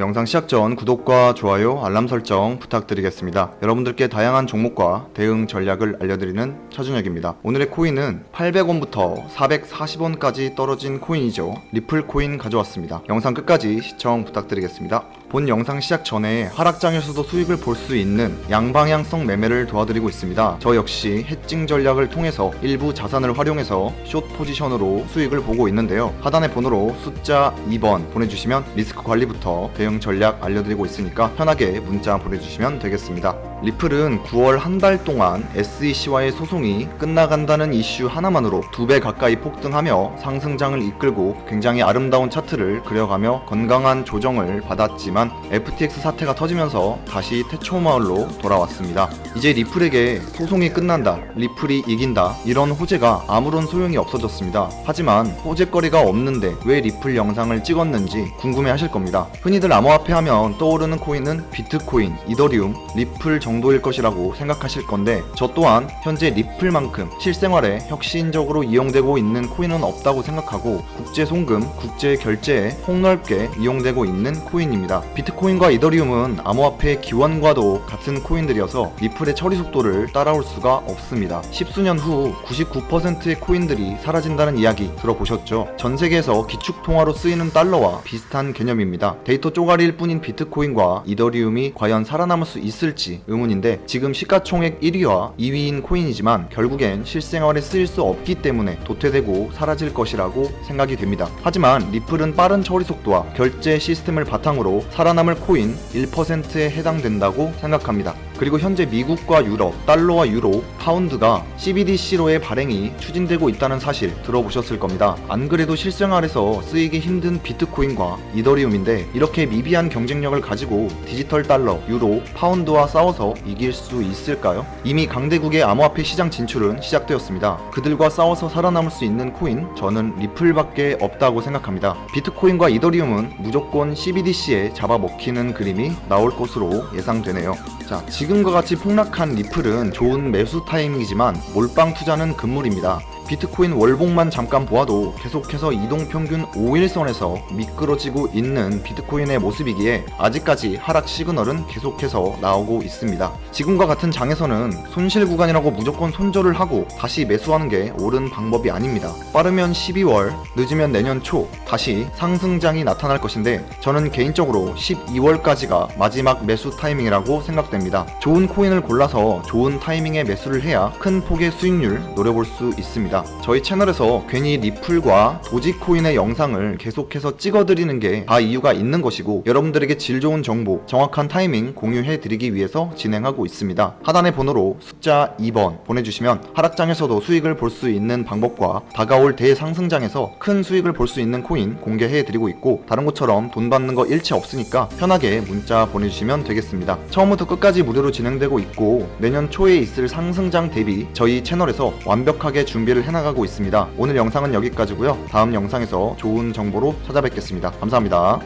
영상 시작 전 구독과 좋아요, 알람 설정 부탁드리겠습니다. 여러분들께 다양한 종목과 대응 전략을 알려드리는 차준혁입니다. 오늘의 코인은 800원부터 440원까지 떨어진 코인이죠. 리플 코인 가져왔습니다. 영상 끝까지 시청 부탁드리겠습니다. 본 영상 시작 전에 하락장에서도 수익을 볼 수 있는 양방향성 매매를 도와드리고 있습니다. 저 역시 해칭 전략을 통해서 일부 자산을 활용해서 숏 포지션으로 수익을 보고 있는데요. 하단의 번호로 숫자 2번 보내주시면 리스크 관리부터 대응 전략 알려드리고 있으니까 편하게 문자 보내주시면 되겠습니다. 리플은 9월 한 달 동안 SEC와의 소송이 끝나간다는 이슈 하나만으로 두 배 가까이 폭등하며 상승장을 이끌고 굉장히 아름다운 차트를 그려가며 건강한 조정을 받았지만 FTX 사태가 터지면서 다시 태초 마을로 돌아왔습니다. 이제 리플에게 소송이 끝난다, 리플이 이긴다 이런 호재가 아무런 소용이 없어졌습니다. 하지만 호재거리가 없는데 왜 리플 영상을 찍었는지 궁금해하실 겁니다. 흔히들 암호화폐 하면 떠오르는 코인은 비트코인, 이더리움, 리플 정도일 것이라고 생각하실 건데 저 또한 현재 리플만큼 실생활에 혁신적으로 이용되고 있는 코인은 없다고 생각하고 국제 송금, 국제 결제에 폭넓게 이용되고 있는 코인입니다. 비트코인과 이더리움은 암호화폐의 기원과도 같은 코인들이어서 리플의 처리 속도를 따라올 수가 없습니다. 십수년 후 99%의 코인들이 사라진다는 이야기 들어보셨죠? 전 세계에서 기축 통화로 쓰이는 달러와 비슷한 개념입니다. 데이터 쪼가리일 뿐인 비트코인과 이더리움이 과연 살아남을 수 있을지 의문인데 지금 시가총액 1위와 2위인 코인이지만 결국엔 실생활에 쓰일 수 없기 때문에 도태되고 사라질 것이라고 생각이 됩니다. 하지만 리플은 빠른 처리 속도와 결제 시스템을 바탕으로 살아남을 코인 1%에 해당된다고 생각합니다. 그리고 현재 미국과 유럽, 달러와 유로, 파운드가 CBDC로의 발행이 추진되고 있다는 사실 들어보셨을 겁니다. 안 그래도 실생활에서 쓰이기 힘든 비트코인과 이더리움인데 이렇게 미비한 경쟁력을 가지고 디지털 달러, 유로, 파운드와 싸워서 이길 수 있을까요? 이미 강대국의 암호화폐 시장 진출은 시작되었습니다. 그들과 싸워서 살아남을 수 있는 코인 저는 리플밖에 없다고 생각합니다. 비트코인과 이더리움은 무조건 CBDC에 잡아 먹히는 그림이 나올 것으로 예상되네요. 자, 지금과 같이 폭락한 리플은 좋은 매수 타이밍이지만 몰빵 투자는 금물입니다. 비트코인 월봉만 잠깐 보아도 계속해서 이동 평균 5일선에서 미끄러지고 있는 비트코인의 모습이기에 아직까지 하락 시그널은 계속해서 나오고 있습니다. 지금과 같은 장에서는 손실 구간이라고 무조건 손절을 하고 다시 매수하는 게 옳은 방법이 아닙니다. 빠르면 12월, 늦으면 내년 초 다시 상승장이 나타날 것인데 저는 개인적으로 12월까지가 마지막 매수 타이밍이라고 생각됩니다. 좋은 코인을 골라서 좋은 타이밍에 매수를 해야 큰 폭의 수익률 노려볼 수 있습니다. 저희 채널에서 괜히 리플과 도지코인의 영상을 계속해서 찍어드리는 게 다 이유가 있는 것이고 여러분들에게 질 좋은 정보, 정확한 타이밍 공유해드리기 위해서 진행하고 있습니다. 하단의 번호로 숫자 2번 보내주시면 하락장에서도 수익을 볼 수 있는 방법과 다가올 대상승장에서 큰 수익을 볼 수 있는 코인 공개해드리고 있고 다른 곳처럼 돈 받는 거 일체 없으니까 편하게 문자 보내주시면 되겠습니다. 처음부터 끝까지 무료로 진행되고 있고 내년 초에 있을 상승장 대비 저희 채널에서 완벽하게 준비를 해나가고 있습니다. 오늘 영상은 여기까지고요. 다음 영상에서 좋은 정보로 찾아뵙겠습니다. 감사합니다.